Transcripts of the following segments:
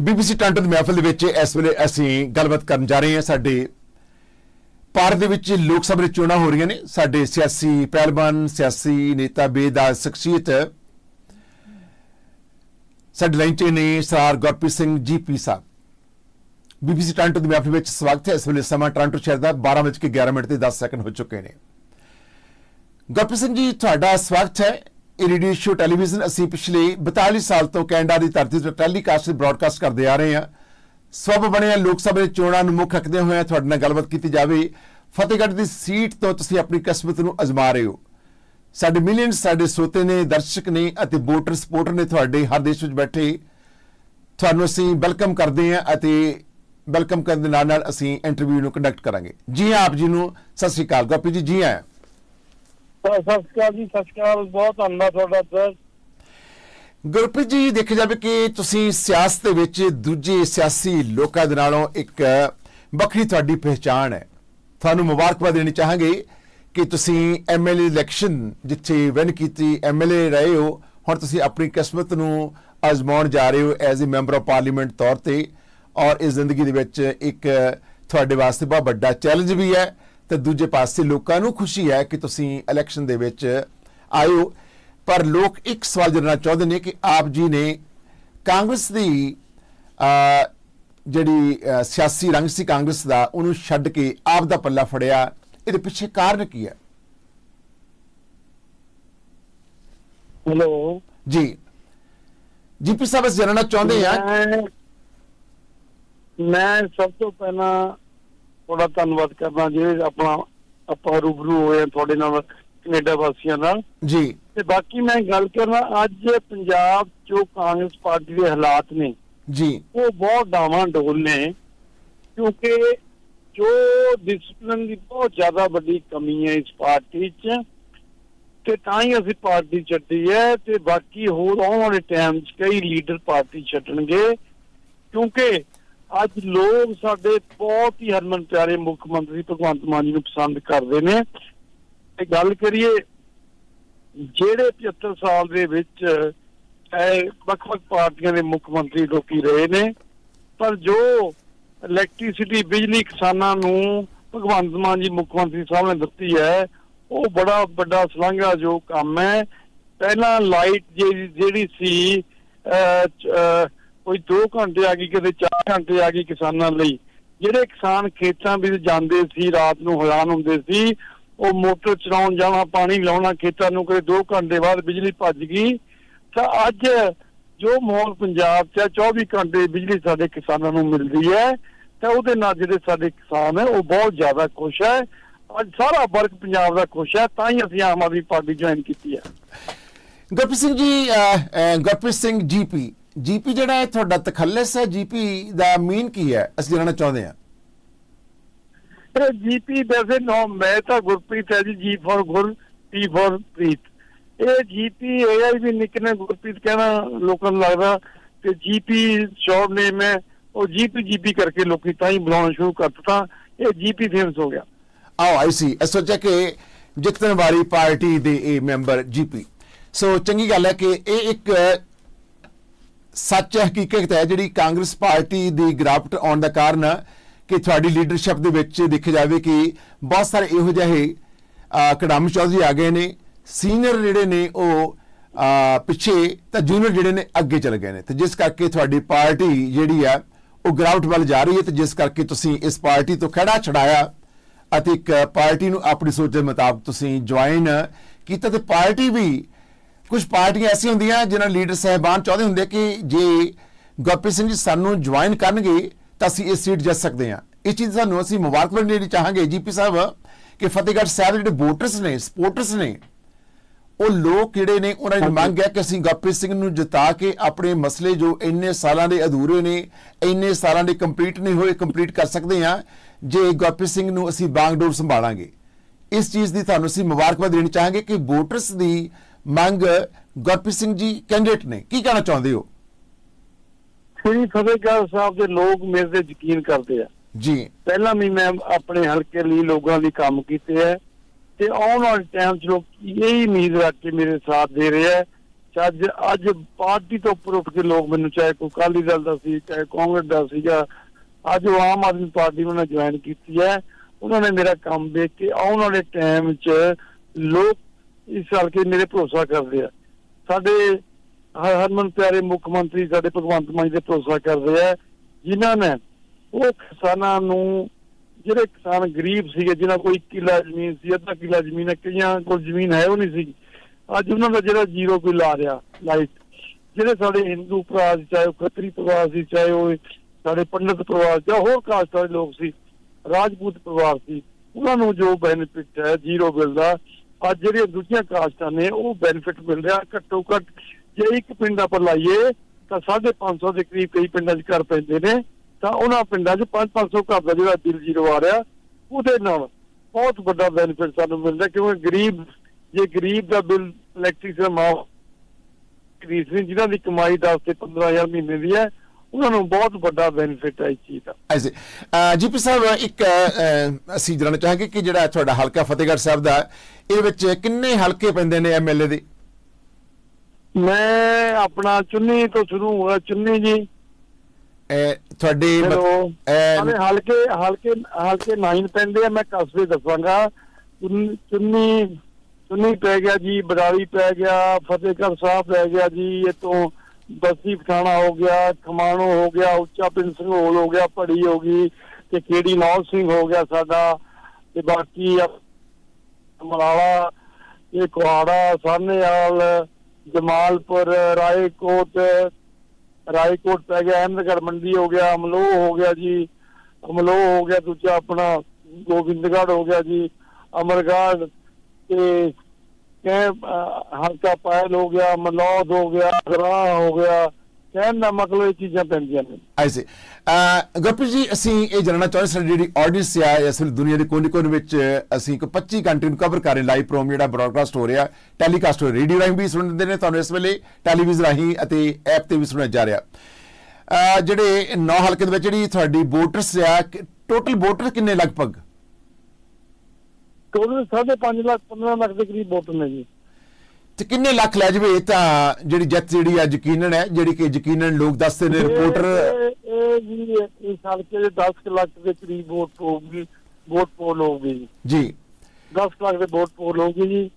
BBC ਟਾਂਟੋ ਦੀ ਮਹਿਫਲ ਦੇ ਵਿੱਚ ਇਸ ਵੇਲੇ ਅਸੀਂ ਗੱਲਬਾਤ ਕਰਨ ਜਾ ਰਹੇ ਹਾਂ। ਸਾਡੇ ਭਾਰਤ ਦੇ ਵਿੱਚ ਲੋਕ ਸਭਾ ਦੀਆਂ ਚੋਣਾਂ ਹੋ ਰਹੀਆਂ ਨੇ। ਸਾਡੇ ਸਿਆਸੀ ਪਹਿਲਵਾਨ, ਸਿਆਸੀ ਨੇਤਾ ਬੇਦਾ ਸ਼ਖਸੀਅਤ ਸਾਡੇ ਲਾਈਨ 'ਚ ਨੇ ਸਰ ਗੁਰਪ੍ਰੀਤ ਸਿੰਘ ਜੀਪੀ ਸਾਹਿਬ। ਬੀਬੀਸੀ ਟਾਂਟੋ ਦੀ ਮਹਿਫਲ ਵਿੱਚ ਸਵਾਗਤ ਹੈ। ਇਸ ਵੇਲੇ ਸਮਾਂ ਟਾਂਟੋ ਸ਼ਹਿਰ ਦਾ 12:11 ਮਿੰਟ ਤੇ 10 ਸੈਕਿੰਡ ਹੋ ਚੁੱਕੇ ਨੇ। ਗੁਰਪ੍ਰੀਤ ਸਿੰਘ ਜੀ, ਤੁਹਾਡਾ ਸਵਾਗਤ ਹੈ। ਰੇਡੀਓ ਸ਼ੋ ਟੈਲੀਵਿਜ਼ਨ ਅਸੀਂ ਪਿਛਲੇ 42 ਸਾਲ ਤੋਂ ਕੈਨੇਡਾ ਦੀ ਧਰਤੀ ਤੋਂ ਟੈਲੀਕਾਸਟ ਤੇ ਬ੍ਰਾਡਕਾਸਟ ਕਰਦੇ ਆ ਰਹੇ ਹਾਂ। ਸਭ ਬਣਿਆ ਲੋਕ ਸਭਾ ਦੇ ਚੋਣਾਂ ਨੂੰ ਮੁੱਖ ਰੱਖਦੇ ਹੋਏ ਤੁਹਾਡੇ ਨਾਲ ਗੱਲਬਾਤ ਕੀਤੀ ਜਾਵੇ। ਫਤਿਹਗੜ੍ਹ ਦੀ ਸੀਟ ਤੋਂ ਤੁਸੀਂ ਆਪਣੀ ਕਿਸਮਤ ਨੂੰ ਅਜ਼ਮਾ ਰਹੇ ਹੋ। ਸਾਡੇ ਮਿਲੀਅਨ ਸਾਡੇ ਸੋਤੇ ਨੇ ਦਰਸ਼ਕ ਨੇ ਅਤੇ ਵੋਟਰ ਸਪੋਰਟਰ ਨੇ ਤੁਹਾਡੇ ਹਰ ਦੇਸ਼ ਵਿੱਚ ਬੈਠੇ। ਤੁਹਾਨੂੰ ਅਸੀਂ ਵੈਲਕਮ ਕਰਦੇ ਹਾਂ ਅਤੇ ਵੈਲਕਮ ਕਰਨ ਦੇ ਨਾਲ ਨਾਲ ਅਸੀਂ ਇੰਟਰਵਿਊ ਨੂੰ ਕੰਡਕਟ ਕਰਾਂਗੇ। ਜੀ ਹਾਂ, ਆਪ ਜੀ ਨੂੰ ਸਤਿ ਸ੍ਰੀ ਅਕਾਲ। ਗੋਪੀ ਜੀ ਜੀ ਆਇਆਂ। ਸਤਿ ਸ਼੍ਰੀ ਅਕਾਲ ਜੀ, ਸਤਿ ਸ਼੍ਰੀ ਅਕਾਲ, ਬਹੁਤ ਧੰਨਵਾਦ ਤੁਹਾਡਾ, ਸਰ। ਗੁਰਪ੍ਰੀਤ ਜੀ, ਦੇਖਿਆ ਜਾਵੇ ਕਿ ਤੁਸੀਂ ਸਿਆਸਤ ਦੇ ਵਿੱਚ ਦੂਜੇ ਸਿਆਸੀ ਲੋਕਾਂ ਦੇ ਨਾਲੋਂ ਇੱਕ ਵੱਖਰੀ ਤੁਹਾਡੀ ਪਹਿਚਾਣ ਹੈ। ਤੁਹਾਨੂੰ ਮੁਬਾਰਕਬਾਦ ਦੇਣੀ ਚਾਹਾਂਗੇ ਕਿ ਤੁਸੀਂ ਐਮਐਲਏ ਇਲੈਕਸ਼ਨ ਜਿੱਥੇ ਵਿਨ ਕੀਤੀ ਐਮਐਲਏ ਰਹੇ ਹੋ, ਹੁਣ ਤੁਸੀਂ ਆਪਣੀ ਕਿਸਮਤ ਨੂੰ ਅਜ਼ਮਾਉਣ ਜਾ ਰਹੇ ਹੋ as a member of parliament ਤੌਰ ਤੇ ਔਰ ਇਸ ਜ਼ਿੰਦਗੀ ਦੇ ਵਿੱਚ ਇੱਕ ਤੁਹਾਡੇ ਵਾਸਤੇ ਬਹੁਤ ਵੱਡਾ ਚੈਲੰਜ ਵੀ ਹੈ। ਤੇ ਦੂਜੇ ਪਾਸੇ ਲੋਕਾਂ ਨੂੰ ਖੁਸ਼ੀ ਹੈ ਕਿ ਤੁਸੀਂ ਇਲੈਕਸ਼ਨ ਦੇ ਵਿੱਚ ਹੋ ਪਰ ਲੋਕ ਇੱਕ ਸਵਾਲ ਜਰਨਾ ਚਾਹੁੰਦੇ ਨੇ ਕਿ ਆਪ ਜੀ ਨੇ ਕਾਂਗਰਸ ਦੀ ਜਿਹੜੀ ਸਿਆਸੀ ਰੰਗ ਸੀ ਕਾਂਗਰਸ ਦਾ ਉਹਨੂੰ ਛੱਡ ਕੇ ਆਪ ਦਾ ਪੱਲਾ ਫੜਿਆ। ਇਹਦੇ ਪਿੱਛੇ ਕਾਰਨ ਕੀ ਹੈ? ਹੈਲੋ। ਜੀ। ਜੀਪੀ ਸਾਹਿਬ ਜਾਣਨਾ ਚਾਹੁੰਦੇ ਆ ਮੈਂ ਸਭ ਤੋਂ ਪਹਿਲਾਂ ਤੁਹਾਡਾ ਧੰਨਵਾਦ ਕਰਦਾ ਜਿਹੜੇ ਆਪਣਾ ਆਪਾਂ ਰੂਬਰੂ ਹੋਏ ਆ ਤੁਹਾਡੇ ਨਾਲ ਕੈਨੇਡਾ ਵਾਸੀਆਂ ਨਾਲ। ਜੀ। ਤੇ ਬਾਕੀ ਮੈਂ ਗੱਲ ਕਰਨਾ ਅੱਜ ਪੰਜਾਬ ਜੋ ਕਾਂਗਰਸ ਪਾਰਟੀ ਦੇ ਹਾਲਾਤ ਨੇ ਜੀ। ਉਹ ਬਹੁਤ ਡਾਵਾਂ ਡੋਲ ਨੇ ਕਿਉਂਕਿ ਜੋ ਡਿਸਪਲਿਨ ਦੀ ਬਹੁਤ ਜ਼ਿਆਦਾ ਵੱਡੀ ਕਮੀ ਹੈ ਇਸ ਪਾਰਟੀ 'ਚ ਤੇ ਤਾਂ ਹੀ ਅਸੀਂ ਪਾਰਟੀ ਛੱਡੀ ਹੈ ਤੇ ਬਾਕੀ ਹੋਰ ਆਉਣ ਵਾਲੇ ਟਾਈਮ 'ਚ ਕਈ ਲੀਡਰ ਪਾਰਟੀ ਛੱਡਣਗੇ ਕਿਉਂਕਿ ਅੱਜ ਲੋਕ ਸਾਡੇ ਬਹੁਤ ਹੀ ਹਰਮਨ ਪਿਆਰੇ ਮੁੱਖ ਮੰਤਰੀ ਭਗਵੰਤ ਮਾਨ ਜੀ ਨੂੰ ਪਸੰਦ ਕਰਦੇ ਨੇ। ਤੇ ਗੱਲ ਕਰੀਏ ਜਿਹੜੇ 75 ਸਾਲ ਦੇ ਵਿੱਚ ਵੱਖ-ਵੱਖ ਪਾਰਟੀਆਂ ਦੇ ਮੁੱਖ ਮੰਤਰੀ ਲੋਕੀ ਰਹੇ ਨੇ ਪਰ ਜੋ ਇਲੈਕਟ੍ਰਿਸਿਟੀ ਬਿਜਲੀ ਕਿਸਾਨਾਂ ਨੂੰ ਭਗਵੰਤ ਮਾਨ ਜੀ ਮੁੱਖ ਮੰਤਰੀ ਸਾਹਿਬ ਨੇ ਦਿੱਤੀ ਹੈ ਉਹ ਬੜਾ ਵੱਡਾ ਸਲਾਘਾ ਜੋ ਕੰਮ ਹੈ। ਪਹਿਲਾਂ ਲਾਈਟ ਜਿਹੜੀ ਸੀ ਅਹ, ਕੋਈ 2 ਘੰਟੇ ਆ ਗਈ ਕਿਤੇ 4 ਘੰਟੇ ਆ ਗਈ ਕਿਸਾਨਾਂ ਲਈ। ਜਿਹੜੇ ਕਿਸਾਨ ਖੇਤਾਂ ਵਿੱਚ ਜਾਂਦੇ ਸੀ ਰਾਤ ਨੂੰ ਹੈਰਾਨ ਹੁੰਦੇ ਸੀ ਉਹ ਮੋਟਰ ਚਲਾਉਣ ਜਾਣਾ ਪਾਣੀ ਲਾਉਣਾ ਖੇਤਾਂ ਨੂੰ ਕਦੇ 2 ਘੰਟੇ ਬਾਅਦ ਬਿਜਲੀ ਭੱਜ ਗਈ ਤਾਂ ਅੱਜ ਜੋ ਮਾਹੌਲ ਪੰਜਾਬ 'ਚ 24 ਘੰਟੇ ਬਿਜਲੀ ਸਾਡੇ ਕਿਸਾਨਾਂ ਨੂੰ ਮਿਲਦੀ ਹੈ ਤਾਂ ਉਹਦੇ ਨਾਲ ਜਿਹੜੇ ਸਾਡੇ ਕਿਸਾਨ ਹੈ ਉਹ ਬਹੁਤ ਜ਼ਿਆਦਾ ਖੁਸ਼ ਹੈ। ਅੱਜ ਸਾਰਾ ਵਰਗ ਪੰਜਾਬ ਦਾ ਖੁਸ਼ ਹੈ ਤਾਂ ਹੀ ਅਸੀਂ ਆਮ ਆਦਮੀ ਪਾਰਟੀ ਜੁਆਇਨ ਕੀਤੀ ਹੈ। ਗੁਰਪ੍ਰੀਤ ਸਿੰਘ ਜੀ ਅ, ਅ, ਗੁਰਪ੍ਰੀਤ ਸਿੰਘ ਜੀਪੀ ਜੀਪੀ ਜਿਹੜਾ ਹੈ ਤੁਹਾਡਾ ਤਖੱਲਸ ਹੈ ਜੀਪੀ ਦਾ ਮੀਨ ਕੀ ਹੈ? ਅਸੀਂ ਜਾਣਨਾ ਚਾਹੁੰਦੇ ਹਾਂ। ਇਹ ਜੀਪੀ ਵੈਸੇ ਨੋ ਮੈਂ ਤਾਂ ਗੁਰਪ੍ਰੀਤ ਹੈ ਜੀ ਜੀ ਫॉर ਗੁਰ ਪੀ ਫॉर ਪ੍ਰੀਤ ਇਹ ਜੀਪੀ ਇਹ ਹੈ ਵੀ ਨਿਕਨੇ ਗੁਰਪ੍ਰੀਤ ਕਹਿਣਾ ਲੋਕਾਂ ਨੂੰ ਲੱਗਦਾ ਕਿ ਜੀਪੀ ਸ਼ਾਰਟ ਨੇਮ ਹੈ ਉਹ ਜੀਪੀ ਜੀਪੀ ਕਰਕੇ ਲੋਕੀ ਤਾਂ ਹੀ ਬੁਲਾਉਣਾ ਸ਼ੁਰੂ ਕਰ ਦਿੱਤਾ ਇਹ ਜੀਪੀ ਫੇਮਸ ਹੋ ਗਿਆ। ਆਓ ਆਈ ਸੀ ਸੋਚਿਆ ਕਿ ਜਿੱਤਣ ਵਾਲੀ ਪਾਰਟੀ ਦੇ ਇਹ ਮੈਂਬਰ ਜੀਪੀ ਸੋ ਚੰਗੀ ਗੱਲ ਹੈ ਕਿ ਇਹ ਇੱਕ ਸੱਚ ਹੈ ਹਕੀਕਤ ਹੈ ਜਿਹੜੀ ਕਾਂਗਰਸ ਪਾਰਟੀ ਦੀ ਗ੍ਰਾਫਟ ਆਉਣ ਦਾ ਕਾਰਨ ਕਿ ਤੁਹਾਡੀ ਲੀਡਰਸ਼ਿਪ ਦੇ ਵਿੱਚ ਦੇਖਿਆ ਜਾਵੇ ਕਿ ਬਹੁਤ ਸਾਰੇ ਇਹੋ ਜਿਹੇ ਅਹ, ਚੌਧਰੀ ਆ ਗਏ ਨੇ। ਸੀਨੀਅਰ ਜਿਹੜੇ ਨੇ ਉਹ ਪਿੱਛੇ ਤਾਂ ਜੂਨੀਅਰ ਜਿਹੜੇ ਨੇ ਅੱਗੇ ਚਲੇ ਗਏ ਨੇ। ਤੇ ਜਿਸ ਕਰਕੇ ਤੁਹਾਡੀ ਪਾਰਟੀ ਜਿਹੜੀ ਆ ਉਹ ਗ੍ਰਾਫਟ ਵੱਲ ਜਾ ਰਹੀ ਹੈ ਤੇ ਜਿਸ ਕਰਕੇ ਤੁਸੀਂ ਇਸ ਪਾਰਟੀ ਤੋਂ ਖੜਾ ਛਡਾਇਆ ਅਤੇ ਇੱਕ ਪਾਰਟੀ ਨੂੰ ਆਪਣੀ ਸੋਚ ਦੇ ਮੁਤਾਬਕ ਤੁਸੀਂ ਜੁਆਇਨ ਕੀਤਾ ਤੇ ਪਾਰਟੀ ਵੀ ਕੁਝ ਪਾਰਟੀਆਂ ਐਸੀਆਂ ਹੁੰਦੀਆਂ ਜਿਨ੍ਹਾਂ ਲੀਡਰ ਸਹਿਬਾਨ ਚਾਹੁੰਦੇ ਹੁੰਦੇ ਕਿ ਜੇ ਗੁਰਪ੍ਰੀਤ ਸਿੰਘ ਜੀ ਸਾਨੂੰ ਜੁਆਇਨ ਕਰਨਗੇ ਤਾਂ ਅਸੀਂ ਇਸ ਸੀਟ ਜਿੱਤ ਸਕਦੇ ਹਾਂ। ਇਸ ਚੀਜ਼ ਸਾਨੂੰ ਅਸੀਂ ਮੁਬਾਰਕਬਾਦ ਦੇਣੀ ਚਾਹਾਂਗੇ। ਜੀਪੀ ਸਾਹਿਬ, ਕਿ ਫਤਿਹਗੜ੍ਹ ਸਾਹਿਬ ਦੇ ਜਿਹੜੇ ਵੋਟਰਸ ਨੇ, ਸਪੋਰਟਰਸ ਨੇ, ਉਹ ਲੋਕ ਜਿਹੜੇ ਨੇ? ਉਹਨਾਂ ਦੀ ਮੰਗ ਹੈ ਕਿ ਅਸੀਂ ਗੁਰਪ੍ਰੀਤ ਸਿੰਘ ਨੂੰ ਜਿਤਾ ਕੇ ਆਪਣੇ ਮਸਲੇ ਜੋ ਇੰਨੇ ਸਾਲਾਂ ਦੇ ਅਧੂਰੇ ਨੇ, ਇੰਨੇ ਸਾਲਾਂ ਦੇ ਕੰਪਲੀਟ ਨਹੀਂ ਹੋਏ ਕੰਪਲੀਟ ਕਰ ਸਕਦੇ ਹਾਂ। ਜੇ ਗੁਰਪ੍ਰੀਤ ਸਿੰਘ ਨੂੰ ਅਸੀਂ ਬਾਗਡੋਰ ਸੰਭਾਲਾਂਗੇ। ਇਸ ਚੀਜ਼ ਦੀ ਤੁਹਾਨੂੰ ਅਸੀਂ ਮੁਬਾਰਕਬਾਦ ਦੇਣੀ ਚਾਹਾਂਗੇ ਕਿ ਵੋਟਰਸ ਦੀ ਮੰਗ ਗੁਰਪ੍ਰੀਤ ਸਿੰਘ ਜੀ ਕੈਂਡੀਡੇਟ ਨੇ। ਕੀ ਕਹਿਣਾ ਚਾਹੁੰਦੇ ਹੋ? ਸ੍ਰੀ ਫਤਿਹਗੜ੍ਹ ਸਾਹਿਬ ਦੇ ਲੋਕ ਮੇਰੇ ਤੇ ਯਕੀਨ ਕਰਦੇ ਆ। ਜੀ। ਪਹਿਲਾਂ ਵੀ ਮੈਂ ਆਪਣੇ ਹਲਕੇ ਲਈ ਲੋਕਾਂ ਲਈ ਕੰਮ ਕੀਤੇ ਹੈ ਤੇ ਆਉਣ ਵਾਲੇ ਟਾਈਮ 'ਚ ਲੋਕ ਇਹੀ ਉਮੀਦ ਰੱਖ ਕੇ ਮੇਰੇ ਸਾਥ ਦੇ ਰਹੇ ਤੇ ਅੱਜ ਅੱਜ ਪਾਰਟੀ ਤੋਂ ਉੱਪਰ ਉੱਠ ਕੇ ਲੋਕ ਮੈਨੂੰ ਚਾਹੇ ਕੋਈ ਅਕਾਲੀ ਦਲ ਦਾ ਸੀ ਚਾਹੇ ਕਾਂਗਰਸ ਦਾ ਸੀਗਾ ਅੱਜ ਉਹ ਆਮ ਆਦਮੀ ਪਾਰਟੀ ਨੂੰ ਉਹਨਾਂ ਜੁਆਇਨ ਕੀਤੀ ਹੈ ਉਹਨਾਂ ਨੇ ਮੇਰਾ ਕੰਮ ਦੇਖ ਕੇ ਆਉਣ ਵਾਲੇ ਟਾਈਮ 'ਚ ਲੋਕ ਇਸ ਹਲਕੇ ਮੇਰੇ ਭਰੋਸਾ ਕਰਦੇ ਆ। ਸਾਡੇ ਹਰਮਨ ਪਿਆਰੇ ਮੁੱਖ ਮੰਤਰੀ, ਸਾਡੇ ਭਗਵੰਤ ਮਾਨ ਦੇ ਭਰੋਸਾ ਕਰਦੇ ਆ, ਜਿਨ੍ਹਾਂ ਨੇ ਉਹ ਕਿਸਾਨਾਂ ਨੂੰ, ਜਿਹੜੇ ਕਿਸਾਨ ਗਰੀਬ ਸੀਗੇ, ਜਿਨ੍ਹਾਂ ਕੋਲ ਇੱਕ ਜ਼ਮੀਨ ਸੀ, ਅੱਧਾ ਕਿੱਲਾ ਜ਼ਮੀਨ ਹੈ, ਕਈਆਂ ਕੋਲ ਜ਼ਮੀਨ ਹੈ ਉਹ ਨਹੀਂ ਸੀ। ਅੱਜ ਉਹਨਾਂ ਦਾ ਜਿਹੜਾ ਜ਼ੀਰੋ ਬਿੱਲ ਆ ਰਿਹਾ, ਲਾਈਟ, ਜਿਹੜੇ ਸਾਡੇ ਹਿੰਦੂ ਭਰਾ ਸੀ, ਚਾਹੇ ਉਹ ਖੱਤਰੀ ਪਰਿਵਾਰ ਸੀ, ਚਾਹੇ ਉਹ ਸਾਡੇ ਪੰਡਤ ਪਰਿਵਾਰ, ਜਾਂ ਹੋਰ ਕਾਸਟ ਵਾਲੇ ਲੋਕ ਸੀ, ਰਾਜਪੂਤ ਪਰਿਵਾਰ ਸੀ, ਉਹਨਾਂ ਨੂੰ ਜੋ ਬੈਨੀਫਿਟ ਹੈ, ਜ਼ੀਰੋ ਬਿੱਲ ਦਾ ਅੱਜ ਜਿਹੜੀਆਂ ਦੂਜੀਆਂ ਕਾਸਟਾਂ ਨੇ, ਉਹ ਬੈਨੀਫਿਟ ਮਿਲ ਰਿਹਾ ਘੱਟੋ ਘੱਟ। ਜੇ ਇੱਕ ਪਿੰਡ ਆਪਾਂ ਲਾਈਏ, ਤਾਂ 550 ਦੇ ਕਰੀਬ ਕਈ ਪਿੰਡਾਂ 'ਚ ਘਰ ਪੈਂਦੇ ਨੇ। ਤਾਂ ਉਹਨਾਂ ਪਿੰਡਾਂ 'ਚ 5-500 ਘਰ ਦਾ ਜਿਹੜਾ ਬਿੱਲ ਜ਼ੀਰੋ ਆ ਰਿਹਾ, ਉਹਦੇ ਨਾਲ ਬਹੁਤ ਵੱਡਾ ਬੈਨੀਫਿਟ ਸਾਨੂੰ ਮਿਲਦਾ ਕਿਉਂਕਿ ਗਰੀਬ, ਜੇ ਗਰੀਬ ਦਾ ਬਿੱਲ ਇਲੈਕਟ੍ਰਿਸਿਟੀ ਦਾ ਮਾਫ ਗਰੀਬ ਨੇ ਦੀ ਕਮਾਈ 10 ਤੇ 15000 ਮਹੀਨੇ ਦੀ ਹੈ ਉਹਨਾਂ ਨੂੰ ਬਹੁਤ ਵੱਡਾ ਬੈਨੀਫਿਟ ਹੈ ਇਸ ਚੀਜ਼ ਦਾ। ਐਸੇ ਜੀਪੀ ਸਾਹਿਬ ਇੱਕ ਅਸੀਂ ਜਾਣਨਾ ਚਾਹਾਂਗੇ ਕਿ ਜਿਹੜਾ ਤੁਹਾਡਾ ਹਲਕਾ ਫਤਿਹਗੜ੍ਹ ਸਾਹਿਬ ਦਾ ਇਹ ਵਿੱਚ ਕਿੰਨੇ ਹਲਕੇ ਪੈਂਦੇ ਨੇ ਐਮਐਲਏ ਦੇ? ਮੈਂ ਆਪਣਾ ਚੁੰਨੀ ਤੋਂ ਸ਼ੁਰੂ ਹੋਇਆ ਚੁੰਨੀ ਜੀ। ਅਹ, ਤੁਹਾਡੇ ਮਤ- ਹਲਕੇ ਹਲਕੇ ਹਲਕੇ ਨਾਈਨ ਪੈਂਦੇ ਆ ਮੈਂ ਕਸਬੇ ਦੱਸਾਂਗਾ। ਚੁੰਨ- ਚੁੰਨੀ ਚੁੰਨੀ ਪੈ ਗਿਆ ਜੀ ਬਡਾਲੀ ਪੈ ਗਿਆ ਫਤਿਹਗੜ੍ਹ ਸਾਹਿਬ ਪੈ ਗਿਆ ਜੀ ਇਹ ਤੋਂ ਬਸੀ ਪਠਾਣਾ ਹੋ ਗਿਆ, ਖਮਾਣੋ ਹੋ ਗਿਆ, ਉੱਚਾ ਪਿੰਡ ਸੰਘੋਲ ਹੋ ਗਿਆ ਪੜੀ ਹੋ ਗਈ ਤੇ ਕੇੜੀ ਨੌਲ ਸਿੰਘ ਹੋ ਗਿਆ ਸਾਡਾ ਤੇ ਬਾਕੀ ਆ ਮਲਾਲਾ, ਇਹ ਕੁਹਾੜਾ, ਸਾਹਨੇਵਾਲ, ਜਮਾਲਪੁਰ, ਰਾਏਕੋਟ ਰਾਏਕੋਟ ਪੈ ਗਿਆ, ਅਹਿਮਦਗੜ੍ਹ ਮੰਡੀ ਹੋ ਗਿਆ, ਅਮਲੋਹ ਹੋ ਗਿਆ ਜੀ, ਅਮਲੋਹ ਹੋ ਗਿਆ ਦੂਜਾ ਆਪਣਾ ਗੋਬਿੰਦਗੜ ਹੋ ਗਿਆ ਜੀ, ਅਮਰਗੜ੍ਹ ਤੇ ਕਹ ਹਲਕਾ ਪਾਇਲ ਹੋ ਗਿਆ ਮਲੌਦ ਹੋ ਗਿਆ, ਗਰਾਹ ਹੋ ਗਿਆ, ਕਹਿਣ ਦਾ ਮਤਲਬ ਇਹ ਚੀਜ਼ਾਂ ਪੈਂਦੀਆਂ ਨੇ। ਐਸੇ ਗੁਰਪ੍ਰੀਤ ਜੀ, ਅਸੀਂ ਇਹ ਜਾਣਨਾ ਚਾਹੁੰਦੇ ਸਾਡੀ ਜਿਹੜੀ ਆਡੀਅנס ਆ, ਇਸ ਵੇਲੇ ਦੁਨੀਆ ਦੇ ਕੋਨੇ-ਕੋਨੇ ਵਿੱਚ, ਅਸੀਂ ਕੋ 25 ਕੰਟਰੀ ਨੂੰ ਕਵਰ ਕਰ ਰਹੇ ਲਾਈਵ ਪ੍ਰੋਗਰਾਮ ਜਿਹੜਾ ਬ੍ਰਾਡਕਾਸਟ ਹੋ ਰਿਹਾ ਟੈਲੀਕਾਸਟ ਹੋ ਰਿਹਾ ਰੇਡੀਓ ਰਾਹੀਂ ਵੀ ਸੁਣਦੇ ਨੇ, ਤੁਹਾਨੂੰ ਇਸ ਵੇਲੇ ਟੈਲੀਵਿਜ਼ਨ ਰਾਹੀਂ ਅਤੇ ਐਪ ਤੇ ਵੀ ਸੁਣਿਆ ਜਾ ਰਿਹਾ। ਜਿਹੜੇ ਨੌ ਹਲਕੇ ਦੇ ਵਿੱਚ ਜਿਹੜੀ ਤੁਹਾਡੀ ਵੋਟਰਸ ਆ ਟੋਟਲ ਵੋਟਰ ਕਿੰਨੇ ਲਗਭਗ? ਟੋਟਲ 5.5 ਲੱਖ 15 ਲੱਖ ਦੇ ਕਰੀਬ ਵੋਟਰ ਨੇ ਜੀ। ਤੇ ਕਿੰਨੇ ਲੱਖ ਲੈ ਜਵੇ? ਤਾਂ ਜਿਹੜੀ ਜਿੱਤ ਜਿਹੜੀ ਆ ਯਕੀਨਨ ਹੈ ਜਿਹੜੀ ਕਿ ਯਕੀਨਨ ਲੋਕ ਦੱਸਦੇ ਨੇ ਰਿਪੋਰਟਰ। ਇਹ- ਇਹ ਜੀ ਇਸ ਹਲਕੇ ਦੇ 10 ਕੁ ਲੱਖ ਦੇ ਕਰੀਬ ਵੋਟ ਹੋਊਗੀ ਵੋਟ ਪੋਲ ਹੋਊਗੀ ਜੀ। ਜੀ। 10 ਲੱਖ ਦੇ ਵੋਟ ਪੋਲ ਹੋਊਗੀ ਜੀ।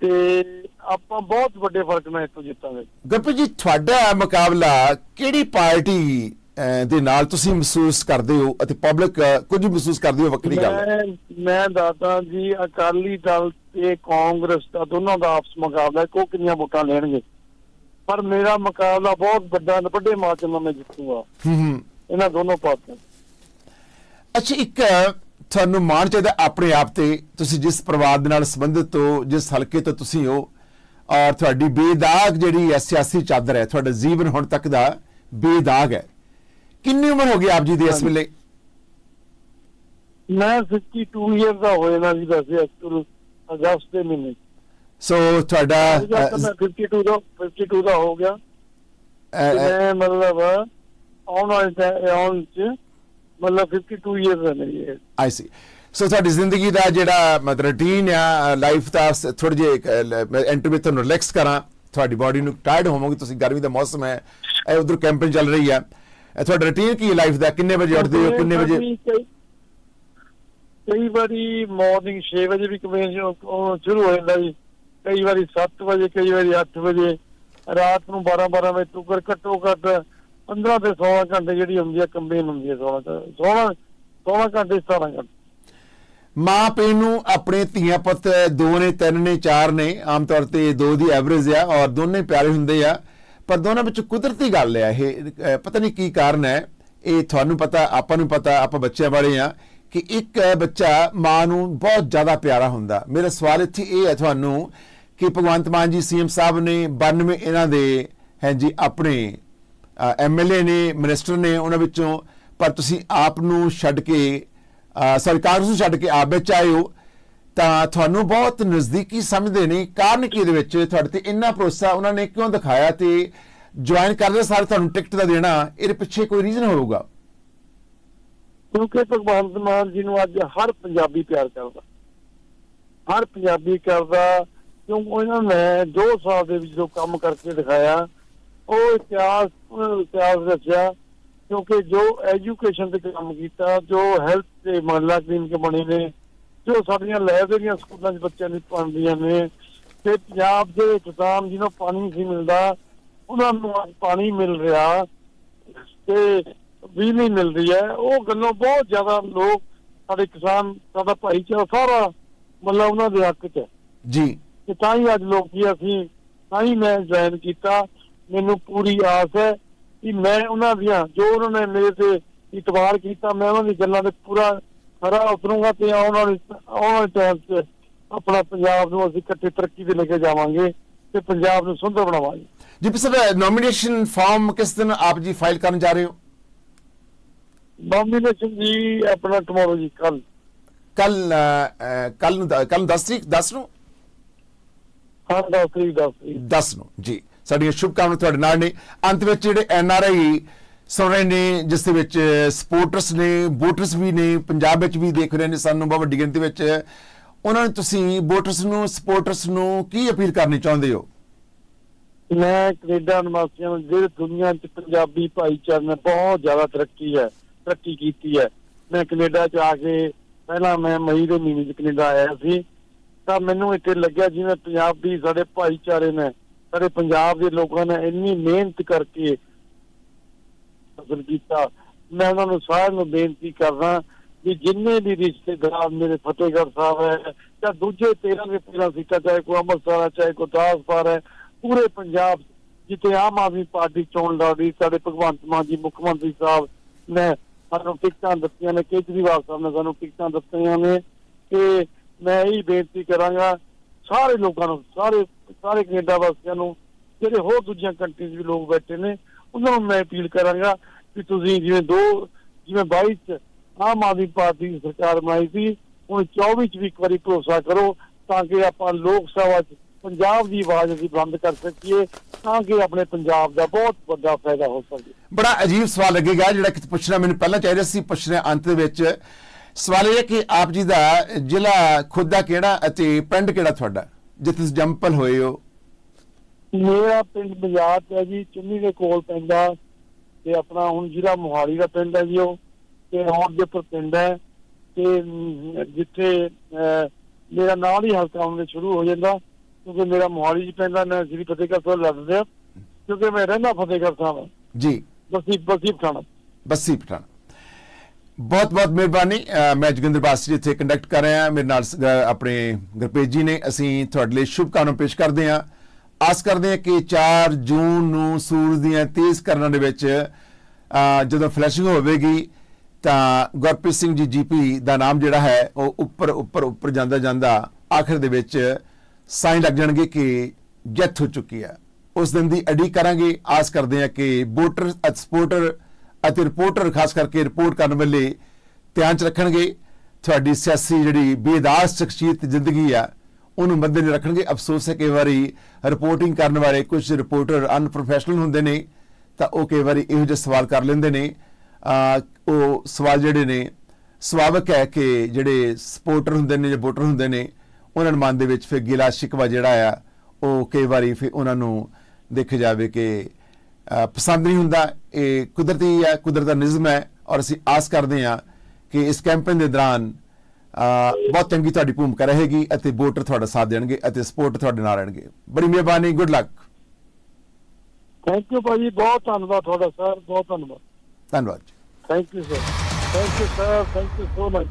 ਤੇ ਆਪਾਂ ਬਹੁਤ ਵੱਡੇ ਫ਼ਰਕ ਨਾਲ ਇੱਥੋਂ ਜਿੱਤਾਂਗੇ। ਗੁਰਪ੍ਰੀਤ ਜੀ ਤੁਹਾਡਾ ਮੁਕਾਬਲਾ ਕਿਹੜੀ ਪਾਰਟੀ ਦੇ ਨਾਲ ਤੁਸੀਂ ਮਹਿਸੂਸ ਕਰਦੇ ਹੋ ਅਤੇ ਪਬਲਿਕ ਕੁਝ ਮਹਿਸੂਸ ਕਰਦੀ ਹੋ ਵੱਖਰੀ ਗੱਲ ਹੈ। ਮੈਂ ਦੱਸਦਾ ਜੀ ਅਕਾਲੀ ਦਲ ਤੇ ਕਾਂਗਰਸ ਦਾ ਦੋਨਾਂ ਦਾ ਆਪਸ ਮੁਕਾਬਲਾ ਹੈ, ਕੋ ਕਿੰਨੀਆਂ ਵੋਟਾਂ ਲੈਣਗੇ। ਪਰ ਮੇਰਾ ਮੁਕਾਬਲਾ ਬਹੁਤ ਵੱਡਾ ਵੱਡੇ ਮਾਰਜਨ ਨਾਲ ਮੈਂ ਜਿੱਤੂਗਾ। ਹੂੰ ਹੂੰ। ਇਹਨਾਂ ਦੋਨੋਂ ਪਾਰਟੀਆਂ। ਅੱਛਾ ਇੱਕ ਤੁਹਾਨੂੰ ਮਾਣ ਚਾਹੀਦਾ ਆਪਣੇ ਆਪ ਤੇ ਤੁਸੀਂ ਜਿਸ ਪਰਿਵਾਰ ਦੇ ਨਾਲ ਸੰਬੰਧਿਤ ਹੋ ਜਿਸ ਹਲਕੇ ਤੋਂ ਤੁਸੀਂ ਹੋ ਔਰ ਤੁਹਾਡੀ ਬੇਦਾਗ ਜਿਹੜੀ ਸਿਆਸੀ ਚਾਦਰ ਹੈ ਤੁਹਾਡਾ ਜੀਵਨ ਹੁਣ ਤੱਕ ਦਾ ਬੇਦਾਗ ਹੈ। ਕਿੰਨੀ ਉਮਰ ਹੋ ਗਈ ਆਪ ਜੀ ਦੀ ਇਸ ਵੇਲੇ? ਮੈਂ 52 ਇਅਰ ਦਾ ਹੋਇਆ ਨਾ ਜੀ ਵੈਸੇ ਐਕਚੁਅਲ ਅਗਸਤ ਦੇ ਮਹੀਨੇ। ਸੋ ਤੁਹਾਡਾ ਜਦ ਤੱਕ ਅਹ, ਮੈਂ 52 ਦਾ 52 ਦਾ ਹੋ ਗਿਆ। ਮੈਂ ਮਤਲਬ ਆਉਣ ਵਾਲੇ ਆਉਣ ਚ ਮਤਲਬ 52 ਇਅਰ ਦਾ ਹੈ ਆਈ ਸੀ ਸੋ ਤੁਹਾਡੀ ਜ਼ਿੰਦਗੀ ਦਾ ਜਿਹੜਾ ਮਤਲਬ ਰੂਟੀਨ ਆ ਲਾਈਫ ਦਾ ਥੋੜੇ ਜਿਹੇ ਐਂਟਰ ਵਿੱਚ ਤੁਹਾਨੂੰ ਰਿਲੈਕਸ ਕਰਾਂ। ਤੁਹਾਡੀ ਬਾਡੀ ਨੂੰ ਟਾਇਰਡ ਹੋਵੋਗੇ ਤੁਸੀਂ ਗਰਮੀ ਦਾ ਮੌਸਮ ਹੈ ਇਹ ਉਧਰ ਕੈਂਪਿੰਗ ਚੱਲ ਰਹੀ ਹੈ ਤੁਹਾਡਾ ਰੂਟੀਨ ਕੀ ਹੈ ਲਾਈਫ ਦਾ? ਕਿੰਨੇ ਵਜੇ ਉੱਠਦੇ ਹੋ? ਕਿੰਨੇ ਵਜੇ? ਕਈ- ਵਾਰੀ ਮਾਰਨਿੰਗ 6 ਵਜੇ ਵੀ ਕਮੇਸ਼ ਸ਼ੁਰੂ ਹੋ ਜਾਂਦਾ ਜੀ। ਕਈ ਵਾਰੀ 7 ਵਜੇ ਕਈ ਵਾਰੀ 8 ਵਜੇ। ਰਾਤ ਨੂੰ 12 12 ਵਜੇ ਤੱਕ ਘੱਟੋ ਘੱਟ 15 ਤੇ 16 ਘੰਟੇ ਜਿਹੜੀ ਹੁੰਦੀ ਹੈ ਕੰਬੇਨ ਹੁੰਦੀ ਹੈ 16 16 16 ਘੰਟੇ 17 ਘੰਟੇ। ਮਾਂ ਪਿਓ ਨੂੰ ਆਪਣੇ ਧੀਆਂ ਪੁੱਤ ਦੋ ਨੇ ਤਿੰਨ ਨੇ ਚਾਰ ਨੇ ਆਮ ਤੌਰ ਤੇ ਦੋ ਦੀ ਐਵਰੇਜ ਆ ਔਰ ਦੋਨੇ ਪਿਆਰੇ ਹੁੰਦੇ ਆ। ਪਰ ਦੋਨਾਂ ਵਿੱਚ ਕੁਦਰਤੀ ਗੱਲ ਹੈ ਇਹ ਪਤਾ ਨਹੀਂ ਕੀ ਕਾਰਨ ਹੈ। ਇਹ ਤੁਹਾਨੂੰ ਪਤਾ, ਆਪਾਂ ਨੂੰ ਪਤਾ, ਆਪਾਂ ਬੱਚਿਆਂ ਵਾਲੇ ਆ ਕਿ ਇੱਕ ਬੱਚਾ ਮਾਂ ਨੂੰ ਬਹੁਤ ਜ਼ਿਆਦਾ ਪਿਆਰਾ ਹੁੰਦਾ। ਮੇਰਾ ਸਵਾਲ ਇੱਥੇ ਇਹ ਹੈ ਤੁਹਾਨੂੰ ਕਿ ਭਗਵੰਤ ਮਾਨ ਜੀ ਸੀਐਮ ਸਾਹਿਬ ਨੇ 92 ਇਹਨਾਂ ਦੇ, ਹੈ ਜੀ, ਆਪਣੇ ਐਮਐਲਏ ਨੇ, ਮਿਨਿਸਟਰ ਨੇ ਉਹਨਾਂ ਵਿੱਚੋਂ, ਪਰ ਤੁਸੀਂ ਆਪ ਨੂੰ ਛੱਡ ਕੇ ਸਰਕਾਰ ਨੂੰ ਛੱਡ ਕੇ ਆਪ ਵਿੱਚ ਆਏ ਹੋ। ਤਾਂ ਤੁਹਾਨੂੰ ਬਹੁਤ ਨਜ਼ਦੀਕੀ ਸਮਝਦੇ ਨੇ, ਕਾਰਨ ਕੀ ਇਹਦੇ ਵਿੱਚ? ਤੁਹਾਡੇ ਤੇ ਇੰਨਾ ਭਰੋਸਾ ਉਹਨਾਂ ਨੇ ਕਿਉਂ ਦਿਖਾਇਆ ਤੇ ਜੁਆਇਨ ਕਰਦੇ ਸਾਰ ਤੁਹਾਨੂੰ ਟਿਕਟ ਦਾ ਦੇਣਾ, ਇਹਦੇ ਪਿੱਛੇ ਕੋਈ ਰੀਜ਼ਨ ਹੋਊਗਾ? ਕਿਉਂਕਿ ਭਗਵੰਤ ਮਾਨ ਜੀ ਨੂੰ ਅੱਜ ਹਰ ਪੰਜਾਬੀ ਪਿਆਰ ਕਰਦਾ। ਹਰ ਪੰਜਾਬੀ ਕਰਦਾ ਕਿਉਂਕਿ ਇਹਨਾਂ ਨੇ 2 ਸਾਲ ਦੇ ਵਿੱਚ ਜੋ ਕੰਮ ਕਰਕੇ ਦਿਖਾਇਆ, ਉਹ ਇਤਿਹਾਸ ਉਹ ਇਤਿਹਾਸ ਰਚਿਆ ਕਿਉਂਕਿ ਜੋ ਐਜੂਕੇਸ਼ਨ ਤੇ ਕੰਮ ਕੀਤਾ, ਜੋ ਹੈਲਥ ਤੇ ਮਹੱਲਾ ਕਲੀਨਿਕ ਬਣੇ ਨੇ ਜੋ ਸਾਡੀਆਂ ਲਾਇਬ੍ਰੇਰੀਆਂ ਸਕੂਲਾਂ 'ਚ ਬੱਚਿਆਂ ਦੀ ਪੜ੍ਹਦੀਆਂ ਨੇ ਤੇ ਪੰਜਾਬ ਦੇ ਕਿਸਾਨ ਜਿਹਨੂੰ ਪਾਣੀ ਨਹੀਂ ਸੀ ਮਿਲਦਾ ਉਹਨਾਂ ਨੂੰ ਅੱਜ ਪਾਣੀ ਮਿਲ ਰਿਹਾ ਤੇ ਬਿਜਲੀ ਮਿਲ ਰਹੀ ਹੈ। ਉਹ ਗੱਲੋਂ ਬਹੁਤ ਜ਼ਿਆਦਾ ਲੋਕ ਸਾਡੇ ਕਿਸਾਨ ਸਾਡਾ ਭਾਈਚਾਰਾ ਸਾਰਾ ਮਤਲਬ ਉਹਨਾਂ ਦੇ ਹੱਕ 'ਚ ਹੈ। ਜੀ। ਤੇ ਤਾਂ ਹੀ ਅੱਜ ਲੋਕ ਕੀ ਅਸੀਂ ਤਾਂ ਹੀ ਮੈਂ ਜੁਆਇਨ ਕੀਤਾ। ਮੈਨੂੰ ਪੂਰੀ ਆਸ ਹੈ ਕਿ ਮੈਂ ਉਹਨਾਂ ਦੀਆਂ ਜੋ ਉਹਨਾਂ ਨੇ ਮੇਰੇ ਤੇ ਇਤਬਾਰ ਕੀਤਾ ਮੈਂ ਉਹਨਾਂ ਦੀ ਗੱਲਾਂ ਤੇ ਪੂਰਾ ਖਰਾ ਉਤਰੂੰਗਾ ਤੇ ਆਉਣ ਵਾਲੇ ਆਉਣ ਵਾਲੇ ਟਾਈਮ 'ਚ ਆਪਣਾ ਪੰਜਾਬ ਨੂੰ ਅਸੀਂ ਇਕੱਠੇ ਤਰੱਕੀ ਤੇ ਲੈ ਕੇ ਜਾਵਾਂਗੇ ਤੇ ਪੰਜਾਬ ਨੂੰ ਸੁੰਦਰ ਬਣਾਵਾਂਗੇ। ਜੀ ਸਰ ਨੋਮੀਨੇਸ਼ਨ ਫਾਰਮ ਕਿਸ ਦਿਨ ਆਪ ਜੀ ਫਾਈਲ ਕਰਨ ਜਾ ਰਹੇ ਹੋ? ਨੋਮੀਨੇਸ਼ਨ ਜੀ ਆਪਣਾ ਟਮੋਰੋ ਜੀ ਕੱਲ। ਕੱਲ ਕੱਲ ਨੂੰ ਕੱਲ 10 ਤਰੀਕ 10 ਨੂੰ? ਹਾਂ ਦਸ ਤਰੀਕ ਦਸ ਤਰੀਕ। 10 ਨੂੰ ਜੀ। ਸਾਡੀਆਂ ਸ਼ੁਭਕਾਮਨਾਵਾਂ ਤੁਹਾਡੇ ਨਾਲ ਨੇ। ਅੰਤ ਵਿੱਚ ਜਿਹੜੇ ਐਨ ਆਰ ਆਈ ਸੁਣ ਰਹੇ ਨੇ, ਜਿਸ ਦੇ ਵਿੱਚ ਸਪੋਰਟਰਸ ਨੇ ਵੋਟਰਸ ਵੀ ਨੇ, ਪੰਜਾਬ ਵਿੱਚ ਵੀ ਦੇਖ ਰਹੇ ਨੇ ਸਾਨੂੰ ਬਹੁਤ ਵੱਡੀ ਗਿਣਤੀ ਵਿੱਚ। ਉਹਨਾਂ ਨੂੰ ਤੁਸੀਂ ਵੋਟਰਸ ਨੂੰ ਸਪੋਰਟਰਸ ਨੂੰ ਕੀ ਅਪੀਲ ਕਰਨੀ ਚਾਹੁੰਦੇ ਹੋ? ਮੈਂ ਕੈਨੇਡਾ ਨਿਵਾਸੀਆਂ ਨੂੰ, ਜਿਹੜੇ ਦੁਨੀਆ 'ਚ ਪੰਜਾਬੀ ਭਾਈਚਾਰੇ ਨੇ, ਬਹੁਤ ਜ਼ਿਆਦਾ ਤਰੱਕੀ ਹੈ, ਤਰੱਕੀ ਕੀਤੀ ਹੈ। ਮੈਂ ਕੈਨੇਡਾ 'ਚ ਆ ਕੇ, ਪਹਿਲਾਂ ਮੈਂ ਮਈ ਦੇ ਮਹੀਨੇ 'ਚ ਕੈਨੇਡਾ ਆਇਆ ਸੀ। ਤਾਂ ਮੈਨੂੰ ਇੱਥੇ ਲੱਗਿਆ ਜਿਵੇਂ ਪੰਜਾਬੀ ਸਾਡੇ ਭਾਈਚਾਰੇ ਨੇ, ਸਾਡੇ ਪੰਜਾਬ ਦੇ ਲੋਕਾਂ ਨੇ ਇੰਨੀ ਮਿਹਨਤ ਕਰਕੇ ਹਾਸਲ ਕੀਤਾ। ਮੈਂ ਉਹਨਾਂ ਨੂੰ ਸਾਰਿਆਂ ਨੂੰ ਬੇਨਤੀ ਕਰਦਾ ਵੀ ਜਿੰਨੇ ਵੀ ਰਿਸ਼ਤੇਦਾਰ ਮੇਰੇ ਫਤਿਹਗੜ੍ਹ ਸਾਹਿਬ ਹੈ ਜਾਂ ਦੂਜੇ 13 ਦੇ 13 ਸੀਟਾਂ, ਚਾਹੇ ਕੋਈ ਅੰਮ੍ਰਿਤਸਰ ਹੈ, ਚਾਹੇ ਕੋਈ ਦਾਸਪੁਰ ਹੈ, ਪੂਰੇ ਪੰਜਾਬ ਜਿੱਥੇ ਆਮ ਆਦਮੀ ਪਾਰਟੀ ਚੋਣ ਲੜ ਰਹੀ, ਸਾਡੇ ਭਗਵੰਤ ਮਾਨ ਜੀ, ਮੁੱਖ ਮੰਤਰੀ ਸਾਹਿਬ ਨੇ ਸਾਨੂੰ ਟਿਕਟਾਂ ਦਿੱਤੀਆਂ ਨੇ, ਕੇਜਰੀਵਾਲ ਸਾਹਿਬ ਨੇ ਸਾਨੂੰ ਟਿਕਟਾਂ ਦਿੱਤੀਆਂ ਨੇ ਤੇ ਮੈਂ ਇਹ ਬੇਨਤੀ ਕਰਾਂਗਾ ਸਾਰੇ ਲੋਕਾਂ ਨੂੰ, ਸਾਰੇ ਸਾਰੇ ਕੈਨੇਡਾ ਵਾਸੀਆਂ ਨੂੰ, ਜਿਹੜੇ ਹੋਰ ਦੂਜੀਆਂ ਕੰਟਰੀਜ਼ ਵੀ ਲੋਕ ਬੈਠੇ ਨੇ ਉਹਨਾਂ ਨੂੰ ਮੈਂ ਅਪੀਲ ਕਰਾਂਗਾ ਕਿ ਤੁਸੀਂ ਜਿਵੇਂ ਦੋ, ਜਿਵੇਂ 22 ਚ ਆਮ ਆਦਮੀ ਪਾਰਟੀ ਦੀ ਸਰਕਾਰ ਬਣਾਈ ਸੀ, ਹੁਣ 24 ਚ ਵੀ ਇੱਕ ਵਾਰੀ ਭਰੋਸਾ ਕਰੋ ਤਾਂ ਕਿ ਆਪਾਂ ਲੋਕ ਸਭਾ ਚ ਪੰਜਾਬ ਦੀ ਆਵਾਜ਼ ਅਸੀਂ ਬੰਦ ਕਰ ਸਕੀਏ, ਤਾਂ ਕਿ ਆਪਣੇ ਪੰਜਾਬ ਦਾ ਬਹੁਤ ਵੱਡਾ ਫਾਇਦਾ ਹੋ ਸਕੇ। ਬੜਾ ਅਜੀਬ ਸਵਾਲ ਲੱਗੇਗਾ ਜਿਹੜਾ ਕਿ ਪੁੱਛਣਾ ਮੈਨੂੰ ਪਹਿਲਾਂ ਚਾਹੀਦਾ ਸੀ ਪੁੱਛਣਾ ਅੰਤ ਦੇ ਵਿੱਚ। ਸਵਾਲ ਇਹ ਕਿ ਆਪ ਜੀ ਦਾ ਜ਼ਿਲ੍ਹਾ ਖੁਦ ਦਾ ਕਿਹੜਾ ਅਤੇ ਪਿੰਡ ਕਿਹੜਾ ਤੁਹਾਡਾ? ਜਿੱਥੇ ਤੁਸੀਂ ਜੰਮਪਲ ਹੋਏ ਹੋ ਮੇਰਾ ਪਿੰਡ ਬਾਜ਼ਾਰ ਤੇ ਹੈ ਜੀ ਚੁੰਨੀ ਦੇ ਕੋਲ ਪੈਂਦਾ ਤੇ ਆਪਣਾ ਹੁਣ ਜਿਹੜਾ ਮੋਹਾਲੀ ਦਾ ਪਿੰਡ ਹੈ ਜੀ ਉਹ ਤੇ ਰੌਣਜਪੁਰ ਪਿੰਡ ਹੈ ਤੇ ਜਿੱਥੇ ਮੇਰਾ ਨਾਲ ਹੀ ਹਲਕਾ ਹੁੰਦੇ ਸ਼ੁਰੂ ਹੋ ਜਾਂਦਾ ਕਿਉਂਕਿ ਮੇਰਾ ਮੋਹਾਲੀ ਚ ਪੈਂਦਾ ਮੈਂ ਸ੍ਰੀ ਫਤਿਹਗੜ੍ਹ ਸਾਹਿਬ ਲੱਗਦਾ ਕਿਉਂਕਿ ਮੈਂ ਰਹਿੰਦਾ ਫਤਿਹਗੜ੍ਹ ਸਾਹਿਬ। ਜੀ। ਬਸੀ ਬਸੀ ਪਠਾਣਾ। ਬੱਸੀ ਪਠਾਣਾ। ਬਹੁਤ ਬਹੁਤ ਮਿਹਰਬਾਨੀ ਮੈਂ ਜੋਗਿੰਦਰ ਬਾਸੀ ਇੱਥੇ ਕੰਡਕਟ ਕਰ ਰਿਹਾ ਮੇਰੇ ਨਾਲ ਆਪਣੇ ਗੁਰਪ੍ਰੀਤ ਜੀ ਨੇ ਅਸੀਂ ਤੁਹਾਡੇ ਲਈ ਸ਼ੁਭਕਾਮਨਾਵਾਂ ਪੇਸ਼ ਕਰਦੇ ਹਾਂ। ਆਸ ਕਰਦੇ ਹਾਂ ਕਿ 4 ਜੂਨ ਨੂੰ ਸੂਰਜ ਦੀਆਂ ਤੇਜ਼ ਕਰਨਾਂ ਦੇ ਵਿੱਚ ਜਦੋਂ ਫਲੈਸ਼ਿੰਗ ਹੋਵੇਗੀ, ਤਾਂ ਗੁਰਪ੍ਰੀਤ ਸਿੰਘ ਜੀ ਜੀਪੀ ਦਾ ਨਾਮ ਜਿਹੜਾ ਹੈ, ਉਹ ਉੱਪਰ ਉੱਪਰ ਉੱਪਰ ਜਾਂਦਾ ਜਾਂਦਾ ਆਖਰ ਦੇ ਵਿੱਚ ਸਾਈਨ ਲੱਗ ਜਾਣਗੇ ਕਿ ਜਿੱਤ ਹੋ ਚੁੱਕੀ ਹੈ। ਉਸ ਦਿਨ ਦੀ ਅੜੀ ਕਰਾਂਗੇ। ਆਸ ਕਰਦੇ ਹਾਂ ਕਿ ਵੋਟਰ ਅਤੇ ਸਪੋਰਟਰ ਅਤੇ ਰਿਪੋਰਟਰ ਖਾਸ ਕਰਕੇ ਰਿਪੋਰਟ ਕਰਨ ਵੇਲੇ ਧਿਆਨ ਚ ਰੱਖਣਗੇ। ਤੁਹਾਡੀ ਸਿਆਸੀ ਜਿਹੜੀ ਬੇਦਾਸ ਸ਼ਖਸੀਅਤ ਜ਼ਿੰਦਗੀ ਆ ਉਹਨੂੰ ਮੱਦੇ ਨੇ ਰੱਖਣਗੇ। ਅਫਸੋਸ ਹੈ ਕਈ ਵਾਰੀ ਰਿਪੋਰਟਿੰਗ ਕਰਨ ਵਾਲੇ ਕੁਝ ਰਿਪੋਰਟਰ ਅਨਪ੍ਰੋਫੈਸ਼ਨਲ ਹੁੰਦੇ ਨੇ, ਤਾਂ ਉਹ ਕਈ ਵਾਰੀ ਇਹੋ ਜਿਹੇ ਸਵਾਲ ਕਰ ਲੈਂਦੇ ਨੇ। ਉਹ ਸਵਾਲ ਜਿਹੜੇ ਨੇ ਸੁਭਾਵਕ ਹੈ ਕਿ ਜਿਹੜੇ ਸਪੋਰਟਰ ਹੁੰਦੇ ਨੇ ਜਾਂ ਵੋਟਰ ਹੁੰਦੇ ਨੇ, ਉਹਨਾਂ ਦੇ ਮਨ ਦੇ ਵਿੱਚ ਫਿਰ ਗਿਲਾ ਸ਼ਿਕਵਾ ਜਿਹੜਾ ਆ, ਉਹ ਕਈ ਵਾਰੀ ਫਿਰ ਉਹਨਾਂ ਨੂੰ ਦੇਖਿਆ ਜਾਵੇ ਕਿ ਪਸੰਦ ਨਹੀਂ ਹੁੰਦਾ। ਇਹ ਕੁਦਰਤੀ ਹੈ, ਕੁਦਰਤ ਦਾ ਨਿਯਮ ਹੈ ਔਰ ਅਸੀਂ ਆਸ ਕਰਦੇ ਹਾਂ ਕਿ ਇਸ ਕੈਂਪੇਨ ਦੇ ਦੌਰਾਨ ਬਹੁਤ ਚੰਗੀ ਤੁਹਾਡੀ ਭੂਮਿਕਾ ਰਹੇਗੀ ਅਤੇ ਵੋਟਰ ਤੁਹਾਡਾ ਸਾਥ ਦੇਣਗੇ ਅਤੇ ਸਪੋਰਟ ਤੁਹਾਡੇ ਨਾਲ ਰਹਿਣਗੇ। ਬੜੀ ਮਿਹਰਬਾਨੀ ਗੁੱਡ ਲੱਕ ਥੈਂਕ ਯੂ ਭਾਜੀ ਬਹੁਤ ਧੰਨਵਾਦ ਤੁਹਾਡਾ ਸਰ ਬਹੁਤ ਧੰਨਵਾਦ। ਧੰਨਵਾਦ ਜੀ। Thank you sir thank you sir thank you so much